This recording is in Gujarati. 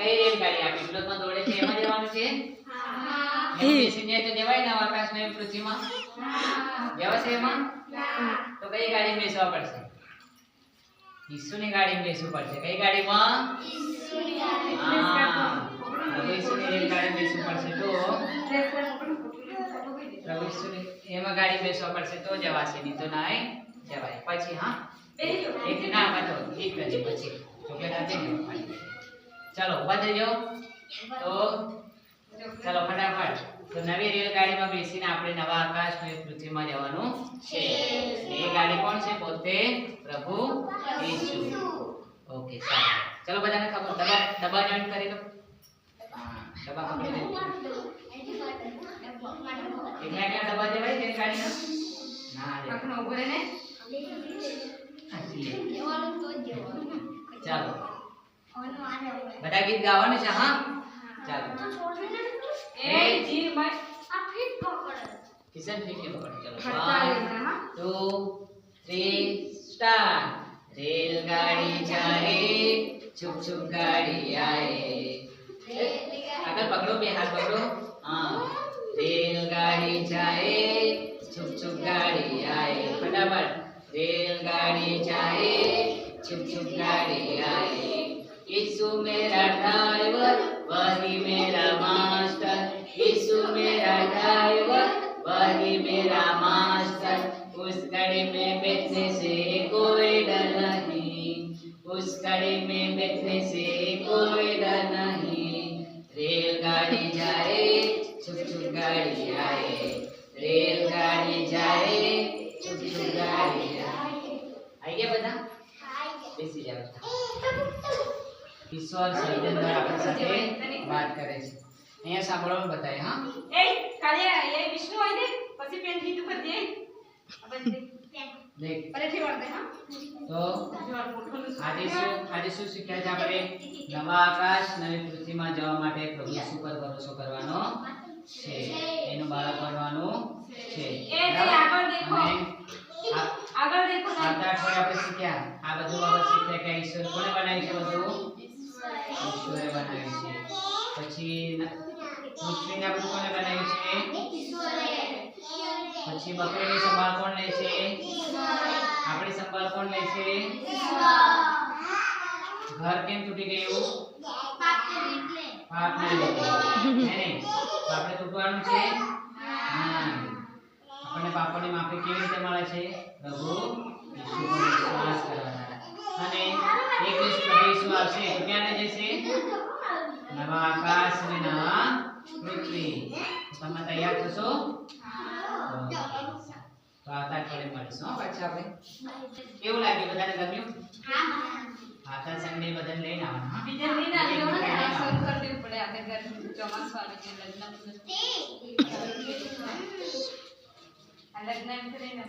કઈ રેલગાડી આ પિંગલોરમાં દોડે છે એમાં જવાનું છે? હા. તો જવાય ને આકાશમાં પૃથ્વીમાં. જવાશે એમાં? તો કઈ ગાડી બેસવા પડશે? ઈસુની ગાડી બેસવું પડશે. કઈ ગાડીમાં? ઈસુની રેલગાડીમાં બેસવું પડશે તો? પ્રભુ ઈસુની એમાં ગાડી બેસવા પડશે તો જવાશે નહીં તો નાય જવાય. પછી હા? એક ના બધો એક પછી. ચોકલેટ આપી ચાલો ઊભા થઈ જાઓ. તો ચાલો ફટાફટ. તો નવી રેલગાડીમાં બેસીને આપણે નવા આકાશ અને પૃથ્વીમાં જવાનું છે. એ ગાડી કોણ છે? પોતે પ્રભુ ઈસુ. ઓકે સારું. ચાલો બધાને ખબર દબા દબા જોઈન કરી લો. દબા ખબર એટલે લે દબા જવાય રેલ રેલગાડીના ના રે. હાચી લે. ચાલો. बता गीत गावा ना जहाँ चल ए जी मैं आप फिर पकड़ किसन फिर के पकड़ चलो हाँ 2 3 स्टार्ट रेलगाड़ी चले चुप चुप गाड़ी आए अगर पकड़ो पे हाथ पकड़ो हाँ रेलगाड़ी जाए चुप चुप गाड़ी आए फटाफट रेलगाड़ी जाए चुप चुप गाड़ी आए यीशु मेरा ड्राइवर, वही मेरा मास्टर। यीशु मेरा ड्राइवर, वही मेरा मास्टर। उस गाड़ी में बैठने से कोई डर नहीं। उस गाड़ी में बैठने से कोई डर नहीं। रेलगाड़ी जाए छुप छुप गाड़ी आए। रेलगाड़ी जाए छुप छुप गाड़ी ઈશ્વર સર્જન દ્વારા આપણી સાથે વાત કરે છે. અહીંયા સાંભળવાનું બતાય હા? દેખ તો આજે શું આજે શું શીખ્યા છે આપણે? નવા આકાશ નવી પૃથ્વીમાં જવા માટે પ્રભુ ઈસુ પર ભરોસો કરવાનો છે? એનું બાળક બનવાનું છે. એ આગળ દેખો. આગળ દેખો. આવતા અઠવાડિયે આપણે શીખ્યા. આ બધું બાબત શીખ્યા કે ઈશ્વર કોને બનાવી છે બધું? ઈશ્વરે પછી બનાવ્યું છે પછી બકરીની સંભાળ કોણ લે છે આપણી સંભાળ કોણ લે છે ઘર કેમ તૂટી ગયું આપણે તૂટવાનું છે આપણને પાપોની માફી કેવી રીતે મળે છે પ્રભુ ઈસુ વિશ્વાસ કરવાના અને એક દિવસ પ્રભુ આવશે તો ક્યાં જશે નવા આકાશ અને નવા પૃથ્વી. તમે તૈયાર થશો તો આવતા અઠવાડિયે મળીશું હો પાછા આપણે. કેવું લાગ્યું બધાને ગમ્યું? આવતા સંડે બધાને લઈને આવવાના બીજા લઈને એક આવ્યો ને. દુકાને શરૂ કરી દેવું પડે. આપણે ઘર ચોમાસું છે લગ્ન આ લગ્ન કરીને